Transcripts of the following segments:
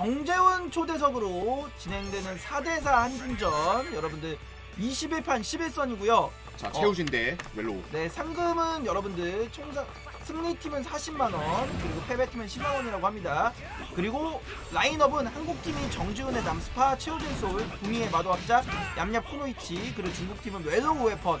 정재훈 초대석으로 진행되는 4대4 한중전 여러분들 21판 11선이고요. 자 채우신데 멜로우 네, 상금은 여러분들 총상 승리팀은 40만 원, 그리고 패배팀은 10만 원이라고 합니다. 그리고 라인업은 한국팀이 정지훈의 남스파, 최우진 소울, 구미의 마도학자, 얌얌 코노이치, 그리고 중국팀은 웰로우 웨펀,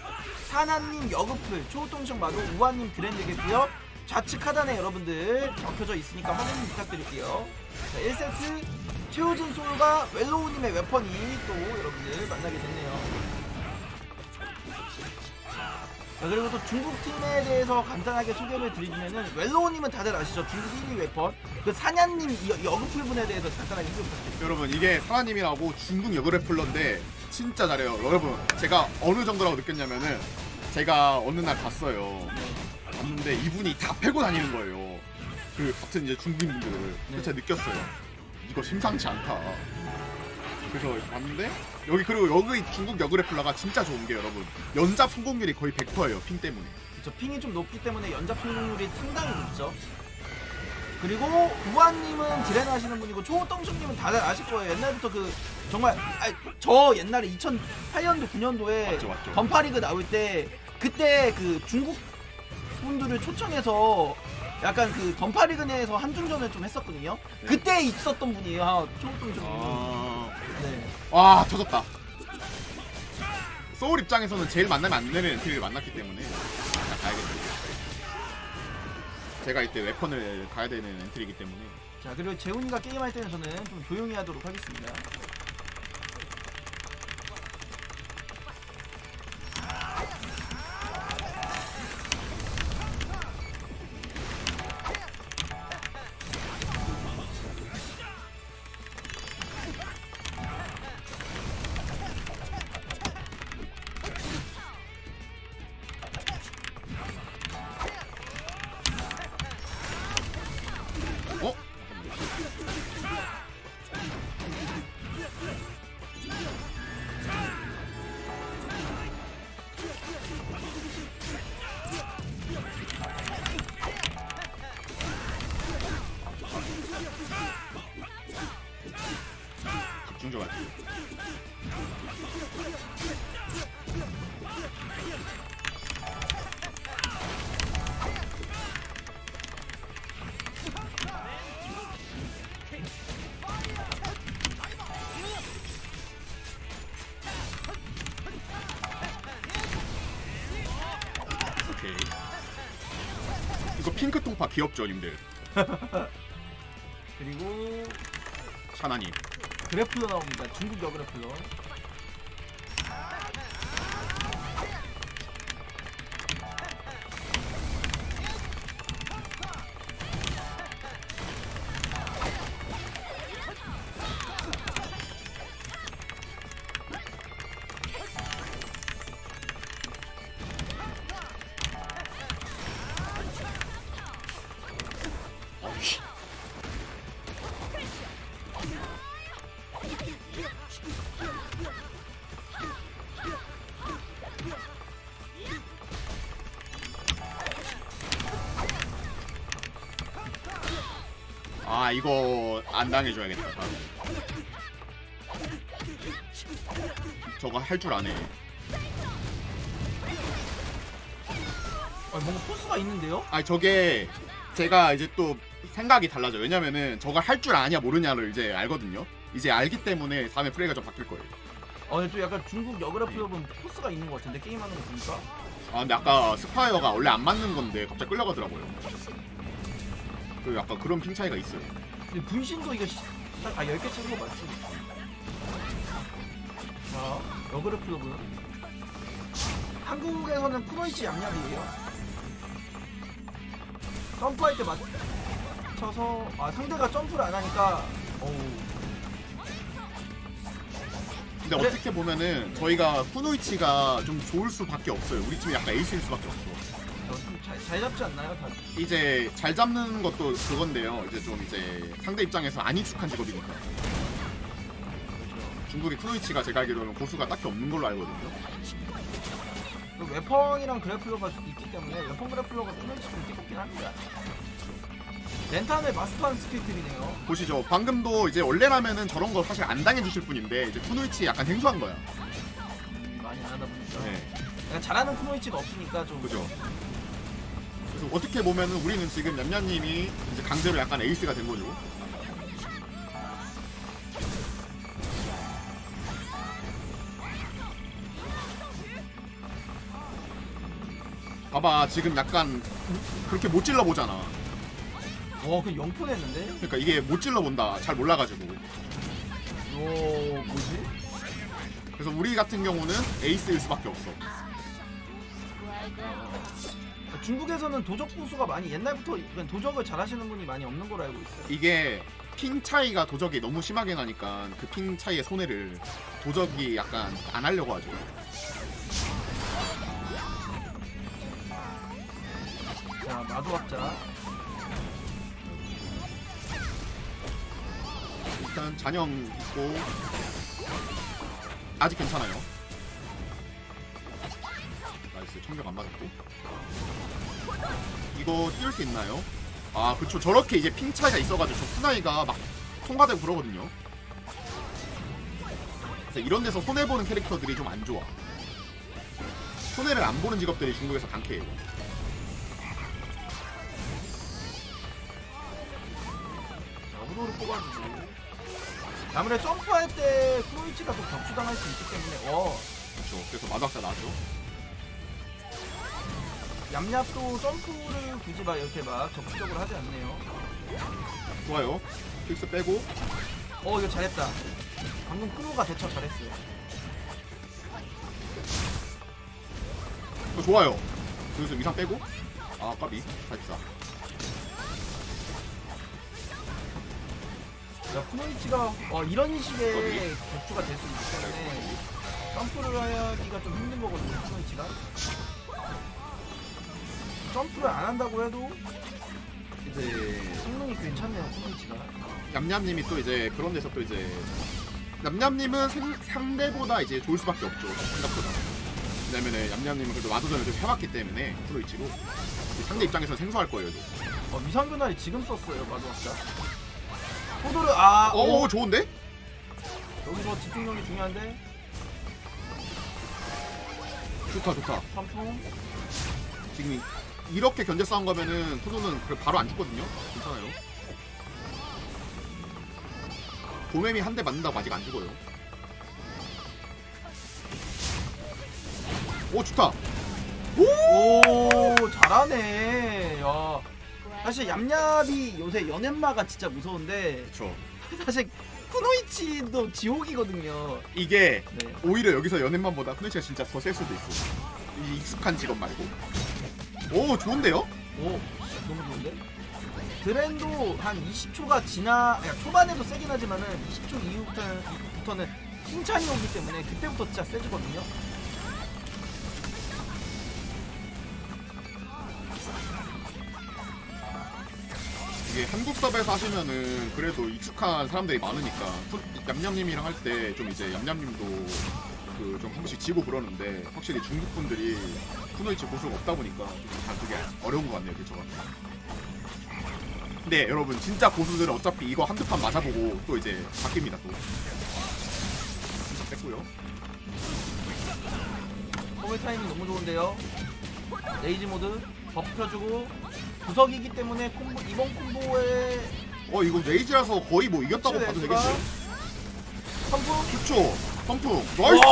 사나님 여그풀, 초동식 마도, 우아님 그랜드겠고요. 좌측 하단에 여러분들 적혀져 있으니까 확인 부탁드릴게요. 자, 1세트 최우진 소울과 웰로우님의 웨펀이 또 여러분들 만나게 됐네요. 자, 그리고 또 중국 팀에 대해서 간단하게 소개를 드리면은 웰로우님은 다들 아시죠? 중국 1위 웨펀. 그 사냥님 여- 여그풀 분에 대해서 간단하게 소개 부탁드립니다. 여러분 이게 사나님이라고 중국 여그래플러인데 진짜 잘해요 여러분 제가 어느 정도라고 느꼈냐면은 제가 어느 날 봤어요 봤는데 이분이 다 패고 다니는 거예요 그 같은 이제 중국인분들을 그래서 제가 느꼈어요 이거 심상치 않다 그래서 봤는데 여기 그리고 여기 중국 여그래플러가 진짜 좋은 게 여러분 연잡 성공률이 거의 100%예요 핑 때문에 그쵸, 핑이 좀 높기 때문에 연작 성공률이 상당히 높죠. 그리고 우한님은 딜레나 하시는 분이고 초동식님은 다들 아실 거예요. 옛날부터 그 정말 아니, 저 옛날에 2008년도 9년도에 맞죠, 맞죠. 건파리그 나올 때 그때 그 중국 분들을 초청해서 약간 그 건파리그 내에서 한중전을 좀 했었거든요. 네. 그때 있었던 분이에요. 아, 초동식님. 아... 네. 와 터졌다 소울 입장에서는 제일 만나면 안 되는 엔트리를 만났기 때문에 자, 가야겠다 제가 이때 웨펀을 가야 되는 엔트리이기 때문에 자 그리고 재훈이가 게임할 때는 저는 좀 조용히 하도록 하겠습니다. 이거 핑크 통파 귀엽죠 님들 그리고 샤나님 그래플러 나옵니다. 중국 여그래플러. 아 이거 안 당해줘야겠다 다음에. 저거 할 줄 아네 아, 뭔가 포스가 있는데요? 아니 저게 제가 이제 또 생각이 달라져 왜냐면은 저거 할줄 아냐 모르냐를 이제 알거든요 이제 알기 때문에 다음에 플레이가 좀 바뀔 거예요 어, 근데 또 약간 중국 여그래플러 분 포스가 있는 것 같은데 게임하는 거 보니까. 아 근데 아까 스파이어가 원래 안 맞는 건데 갑자기 끌려가더라고요 그 약간 그런 핑 차이가 있어요 근데 분신도 이거 아 10개 찍은 거 맞지? 자, 여그래플러 분. 한국에서는 쿠노이치 양념이에요. 점프할 때 맞춰서 아 상대가 점프를 안 하니까 어우 근데. 어떻게 보면은 저희가 쿠노이치가 좀 좋을 수밖에 없어요 우리 팀이 약간 에이스일 수밖에 없어 좀 잘잘 잡지 않나요? 다 이제 잘 잡는 것도 그건데요 이제 좀 이제 상대 입장에서 안 익숙한 직업이니까 중국의 쿠노이치가 제가 알기로는 고수가 딱히 없는 걸로 알거든요 그 웨펀이랑 그래플러가 있기 때문에 웨펀 그래플러가 쿠노이치 좀 띠껍긴 합니다. 렌탄을 마스터한 스킬들이네요. 보시죠. 방금도 이제 원래라면은 저런 거 사실 안 당해주실 분인데 이제 쿠노이치 약간 생소한 거야. 많이 안 하다 보니까. 네, 잘하는 쿠노이치가 없으니까 좀. 그죠. 그래서 어떻게 보면은 우리는 지금 냠냠님이 이제 강제로 약간 에이스가 된 거죠. 봐봐 지금 약간 그렇게 못 찔러 보잖아. 와, 그 영폰 했는데? 그러니까 이게 못 찔러 본다. 잘 몰라가지고. 오, 뭐지? 그래서 우리 같은 경우는 에이스일 수밖에 없어. 중국에서는 도적 고수가 많이 옛날부터 그냥 도적을 잘하시는 분이 많이 없는 걸로 알고 있어요. 이게 핑 차이가 도적이 너무 심하게 나니까 그 핑 차이의 손해를 도적이 약간 안 하려고 하죠. 자, 마도학자. 일단 잔영 있고 아직 괜찮아요. 나이스 청력 안 맞았고 이거 띄울 수 있나요? 아 그쵸 저렇게 이제 핑 차이가 있어가지고 저 스나이가 막 통과되고 그러거든요. 이런 데서 손해 보는 캐릭터들이 좀 안 좋아. 손해를 안 보는 직업들이 중국에서 강해요. 자, 후로를 뽑아주고. 아무래도 점프할 때 쿠노이치가 또 격추당할 수 있기 때문에, 어, 그렇죠. 그래서 마닥사 나왔죠. 얌얌도 점프를 굳이 막 이렇게 막 적극적으로 하지 않네요. 좋아요. 픽스 빼고 어, 이거 잘했다. 방금 쿠노가 대처 잘했어요. 어, 좋아요. 여기서 위상 빼고 아 까비 44. 야, 쿠노이치가 어, 이런 식의? 격추가 될 수 있기 때문에 점프를 하기가 좀 힘든 거거든요, 쿠노이치가. 점프를 안 한다고 해도 이제 성능이 괜찮네요, 쿠노이치가. 냠냠님이 또 이제 그런 데서 또 이제 냠냠님은 생- 상대보다 이제 좋을 수밖에 없죠 생각보다. 왜냐면은 냠냠님은 그래도 와도전을 좀 해왔기 때문에 프로이치로 상대 입장에서 생소할 거예요. 또. 어, 미상변화를 지금 썼어요, 마도학자. 포도를 아, 오 어, 좋은데? 여기서 집중력이 중요한데 좋다 좋다. 삼풍 지금 이렇게 견제 싸움 가면은 토도는 그 바로 안 죽거든요. 괜찮아요. 도매미 한 대 맞는다고 아직 안 죽어요. 오 좋다. 오 잘하네. 야 사실 얌얌이 요새 연엠마가 진짜 무서운데 그렇죠. 사실 쿠노이치도 지옥이거든요. 이게 네. 오히려 여기서 연예만보다 쿠네치가 진짜 더 셀 수도 있어. 이 익숙한 직업 말고. 오 좋은데요? 오 너무 좋은데? 드랜도 한 20초가 지나 아니, 초반에도 세긴 하지만은 20초 이후부터는, 부터는 칭찬이 오기 때문에 그때부터 진짜 세지거든요. 이게 한국 섭에서 하시면은 그래도 익숙한 사람들이 많으니까 푸- 얌얌님이랑 할 때 좀 이제 얌얌님도 그 좀 한 번씩 지고 그러는데 확실히 중국 분들이 쿠노이치 고수가 없다 보니까 다 그게 어려운 것 같네요 대처가. 근데 여러분 진짜 고수들은 어차피 이거 한두 판 맞아보고 또 이제 바뀝니다 또. 진짜 뺐고요. 포메 타이밍 너무 좋은데요. 레이지 모드 버프 펴주고 구석이기 때문에 콤보, 이번 콤보에 어 이거 레이지라서 거의 뭐 이겼다고 봐도? 되겠어요. 펌프 그쵸? 펌프 나이스!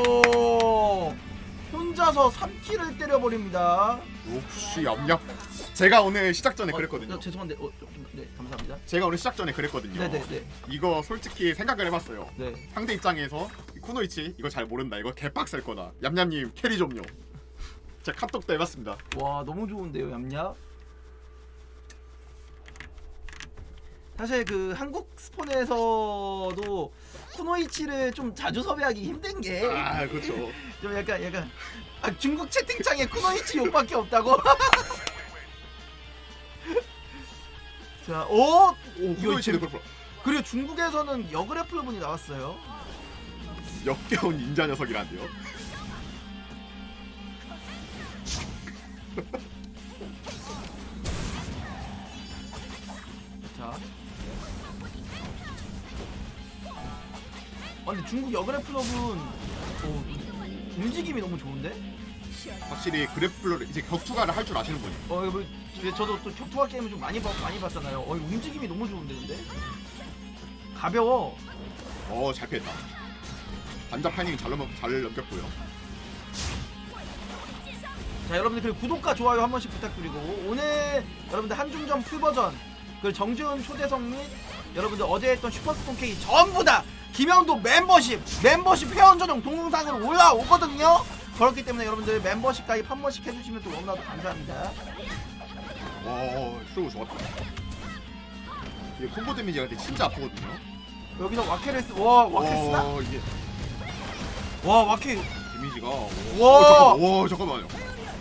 오! 혼자서 3킬을 때려버립니다. 역시 얌얌. 제가 오늘 시작 전에 어, 그랬거든요. 어, 죄송한데, 어, 좀, 네, 감사합니다. 제가 오늘 시작 전에 그랬거든요. 네네네. 이거 솔직히 생각을 해봤어요. 네. 상대 입장에서 쿠노이치 이거 잘 모른다. 이거 개빡셀 거다. 얌얌님 캐리 좀요. 제가 카톡도 해봤습니다. 와, 너무 좋은데요, 얌얌. 사실 그 한국 스폰에서도 쿠노이치를 좀 자주 섭외하기 힘든 게 좀 아 그렇죠. 약간 약간 아, 중국 채팅창에 쿠노이치 욕밖에 없다고. 자, 오, 오 이거 쿠노이치는 지금- 그렇고 그리고 중국에서는 여그래플러 분이 나왔어요. 역겨운 인자 녀석이란데요. 아, 근데 중국 여그래플럽은 어, 움직임이 너무 좋은데? 확실히 그래플러를 이제 격투가를 할 줄 아시는 분이. 어, 이거 뭐, 저도 또 격투화 게임을 좀 많이, 봐, 많이 봤잖아요. 어, 이거 움직임이 너무 좋은데, 근데? 가벼워. 어, 잘 피했다. 반자 파이닝 잘, 넘, 잘 넘겼고요. 자, 여러분들 그리고 구독과 좋아요 한 번씩 부탁드리고 오늘 여러분들 한중전 풀버전 그 정지훈 초대석 및 여러분들 어제 했던 슈퍼스톤 K 전부 다 김영도 멤버십 멤버십 회원 전용 동영상으로 올라오거든요. 그렇기 때문에 여러분들 멤버십 가입 한 번씩 해주시면 또 너무나도 감사합니다. 어, 쇼우 좋았다. 이게 콤보 데미지가 되게 진짜 아프거든요. 여기서 와케레스 와 와케스나? 어, 이게 와 와케 데미지가. 와! 어, 잠깐만, 와, 잠깐만요.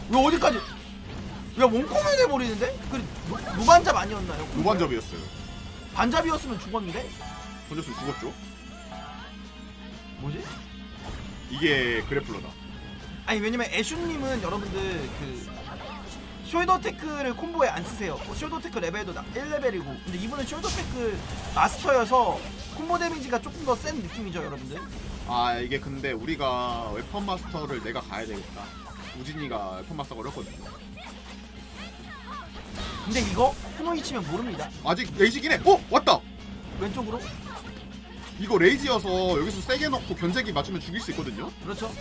왜 어디까지? 야 몸코면 해버리는데? 그 노- 노반잡 아니었나요? 무반접이었어요. 반잡이었으면 죽었는데? 던졌으면 죽었죠. 뭐지? 이게 그래플러다. 아니 왜냐면 애슈님은 여러분들 그 숄더 태클을 콤보에 안 쓰세요. 뭐 숄더 태클 레벨도 1레벨이고 근데 이분은 숄더 태클 마스터여서 콤보 데미지가 조금 더 센 느낌이죠 여러분들. 아, 이게 근데 우리가 웨펀 마스터를 내가 가야 되겠다. 우진이가 웨펀 마스터가 어렵거든요. 근데 이거 코노이 치면 모릅니다. 아직 해. 어, 왔다. 왼쪽으로 이거 레이지여서 여기서 세게 넣고 견제기 맞추면 죽일 수 있거든요. 그렇죠.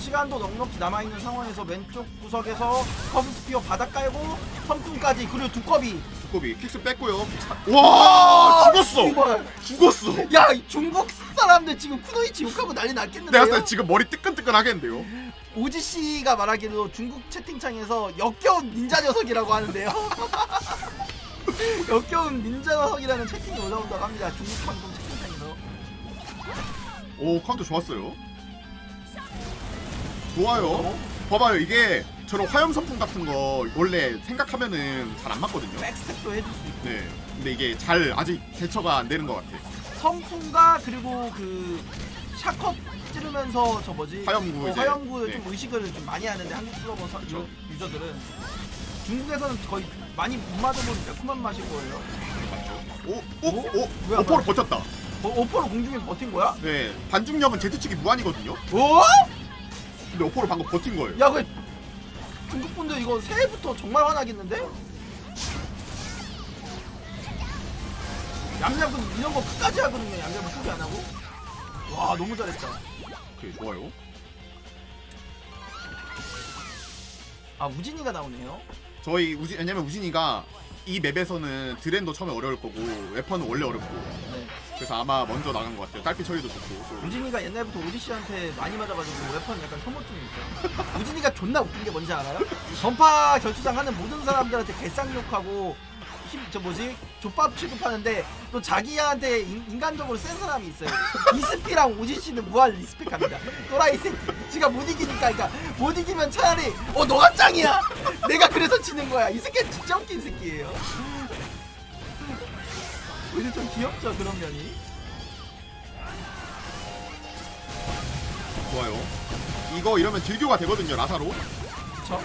시간도 넉넉히 남아있는 상황에서 왼쪽 구석에서 커브 스피어 바닥 깔고 선풍까지 그리고 두꺼비 두꺼비 킥스 뺐고요. 와, 아, 죽었어. 씨발. 죽었어. 야, 이 중국 사람들 지금 쿠노이치 욕하고 난리 났겠는데요? 내가 봤을 때 지금 머리 뜨끈뜨끈 하겠는데요. 오지 씨가 말하기로 중국 채팅창에서 역겨운 닌자 녀석이라고 하는데요. 역겨운 닌자 녀석이라는 채팅이 올라온다고 합니다. 중국 방송. 오, 카운터 좋았어요. 좋아요. 봐봐요, 이게 저런 화염 선풍 같은 거 원래 생각하면은 잘 안 맞거든요. 백스텝도 해줄 수 있고. 네. 근데 이게 잘 아직 대처가 안 되는 것 같아. 성풍과 그리고 그 샤컷 찌르면서 저 뭐지? 화염구 어, 이제, 화염구를 네. 좀 의식을 좀 많이 하는데 한국 서버 서- 그쵸. 유저들은 중국에서는 거의 많이 못 맞아본 매콤한 맛일 거예요. 오, 오, 오? 오, 뭐야, 오퍼로 뭐야? 버텼다. 어, 오퍼로 공중에 버틴 거야? 네, 반중력은 제트치기 무한이거든요. 오? 근데 오퍼로 방금 버틴 거예요. 야, 그 중국 분들 이거 새해부터 정말 화나겠는데? 얌얌은 이런 거 끝까지 하거든요. 얌얌은 포기 안 하고. 와, 너무 잘했다. 오케이, 좋아요. 아, 우진이가 나오네요. 저희 우진 왜냐면 우진이가 이 맵에서는 드랜도 처음에 어려울 거고 웨펀은 원래 어렵고 네. 그래서 아마 먼저 나간 것 같아요. 딸피 처리도 좋고. 또 우진이가 옛날부터 오지 씨한테 많이 맞아가지고 웨펀 약간 혐오증이 있어요. 우진이가 존나 웃긴 게 뭔지 알아요? 전파 결투장 하는 모든 사람들한테 개쌍 욕하고 힘, 저 뭐지? 족밥 취급하는데 또 자기한테 인, 간적으로센 사람이 있어요. 이스피랑 오지 씨는 무한 리스펙합니다. 또라이 새끼. 지가 못 이기니까, 그러니까 못 이기면 차라리 어 너가 짱이야. 내가 그래서 지는 거야. 이 새끼는 진짜 웃긴 새끼예요. 오지 좀 귀엽죠 그런 면이. 좋아요. 이거 이러면 딜교가 되거든요. 라사로. 그쵸?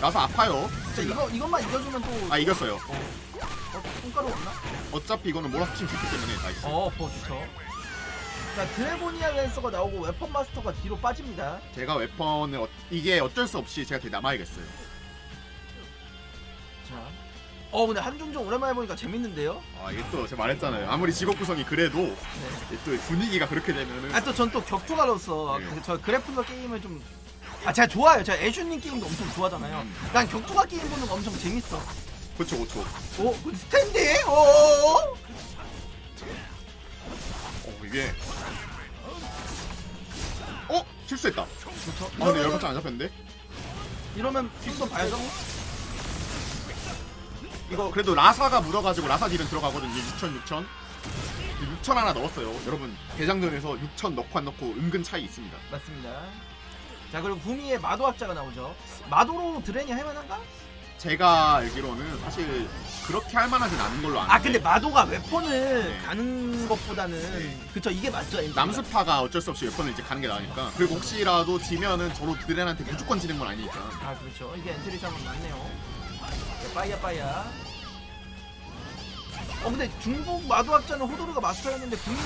라사 아파요. 자, 이거 이것만 이겨주면 또 아 이겼어요. 어, 손가락 없나? 어차피 이거는 몰아치면 좋기 때문에 나이스. 어, 버 좋죠. 자, 드래고니아 랜서가 나오고 웨펀 마스터가 뒤로 빠집니다. 제가 웨펀을 어, 이게 어쩔 수 없이 제가 되게 남아야겠어요. 자. 어, 근데 한중종 오랜만에 보니까 재밌는데요? 아 이게 또 제가 말했잖아요. 아무리 직업 구성이 그래도 네. 이게 또 분위기가 그렇게 되면은 아, 또 전 또 격투가로서 네. 그, 저 그래플러 게임을 좀. 아, 제가 좋아요. 제가 애슈님 게임도 엄청 좋아하잖아요. 난 격투가 게임 보는 거 엄청 재밌어. 그쵸 그쵸. 오, 근데 스탠드? 오! 어 이게 어 실수했다. 아. 근데 이러면, 열받지 안 잡혔는데? 이러면 좀더 봐야죠. 이거 그래도 라사가 묻어가지고 라사 딜은 들어가거든요 6천 6천 6천 하나 넣었어요 여러분 대장전에서 6천 넣고 안 넣고 은근 차이 있습니다 맞습니다. 자, 그리고 구미의 마도 학자가 나오죠. 마도로 드레니 할만한가? 제가 알기로는 사실 그렇게 할 만하진 않은 걸로 아는데 아 근데 마도가 웨폰을 네. 가는 것보다는 네. 그쵸 이게 맞죠 엔지가. 남스파가 어쩔 수 없이 웨펀을 이제 가는 게 나으니까 그리고 혹시라도 지면은 저로 드렌한테 무조건 지는 건 아니니까 아 그렇죠 이게 엔트리 상은 맞네요 자, 빠이야 빠이야 어 근데 중국 마도학자는 호도르가 마스터였는데 부인은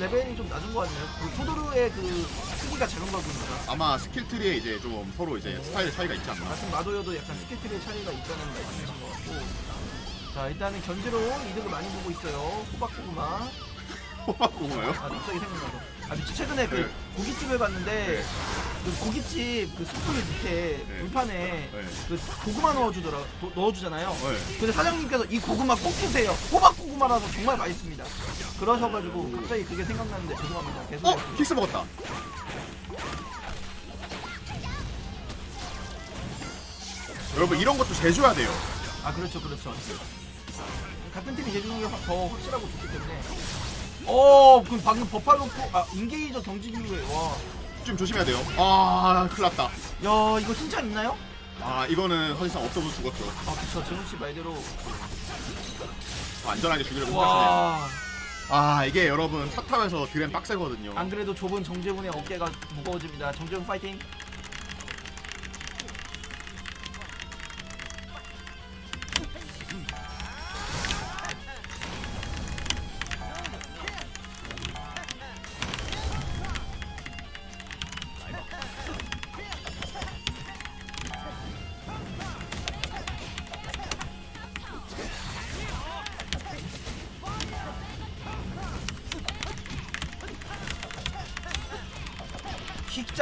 레벨이 좀 낮은 것 같네요. 그 호도르의 그 크기가 작은 걸 보니까 아마 스킬 트리에 이제 좀 서로 이제 스타일 차이가 있지 않나. 같은 마도여도 약간 스킬트의 차이가 있다는 말씀이신 것 같고 자 일단은 견제로 이득을 많이 보고 있어요. 호박고구마 호박 고구마요? 아 갑자기 생각나서 아 미치 최근에 그 네. 고깃집을 갔는데 그 고깃집 그 숯불 밑에 네. 불판에 네. 그 고구마 넣어주더라 도- 넣어주잖아요. 네. 근데 사장님께서 이 고구마 꼭 드세요. 호박 고구마라서 정말 맛있습니다. 그러셔가지고 갑자기 그게 생각났는데 죄송합니다. 계속. 어? 킥스 먹었다. 여러분 이런 것도 재줘야 돼요. 아 그렇죠 그렇죠. 같은 팀이 제주는 게 더 확실하고 좋기 때문에. 어 그럼 방금 버팔로 포, 아 인게이저 경지 중에 와. 좀 조심해야 돼요. 아, 큰일 났다. 야 이거 칭찬 있나요? 아, 이거는 헌신상 없어서 죽었죠. 아 그쵸 재훈 씨 말대로. 더 안전하게 죽이려고 생각하네요. 와. 아, 이게 여러분 차 타면서 드램 빡세거든요. 안 그래도 좁은 정재훈의 어깨가 무거워집니다. 정재훈 파이팅.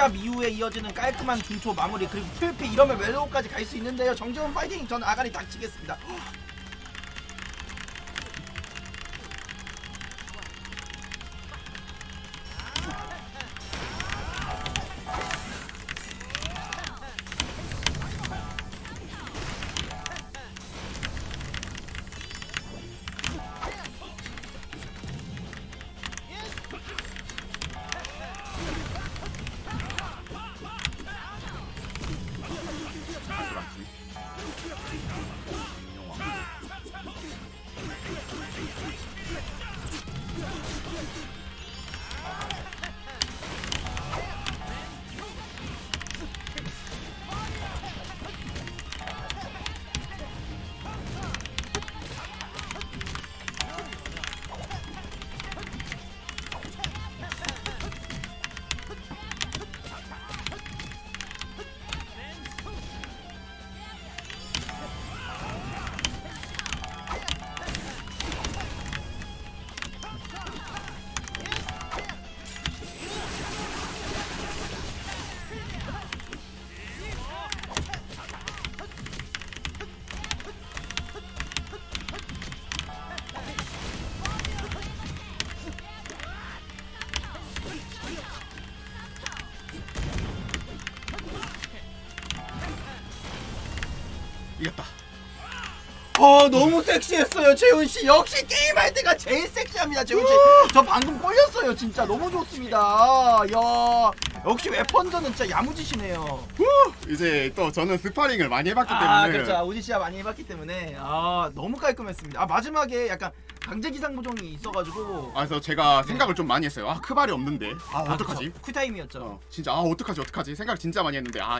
킥잡 이후에 이어지는 깔끔한 중초 마무리 그리고 풀피 이러면 멜로우까지 갈 수 있는데요. 정재훈 파이팅! 저는 아가리 닥치겠습니다 이겼다. 어 너무 섹시했어요 재훈 씨 역시 게임할 때가 제일 섹시합니다 재훈 씨저 방금 꼴렸어요 진짜 너무 좋습니다 야 역시 웨펀전은 진짜 야무지시네요 이제 또 저는 스파링을 많이 해봤기 아 때문에 그렇죠 우지 씨가 많이 해봤기 때문에 아 너무 깔끔했습니다 아 마지막에 약간 강제 기상 보정이 있어가지고 아, 그래서 제가 생각을 좀 많이 했어요. 아, 크발이 없는데. 아, 어떡하지? 그쵸. 쿨타임이었죠 어, 진짜 아, 어떡하지? 어떡하지? 생각 진짜 많이 했는데 아,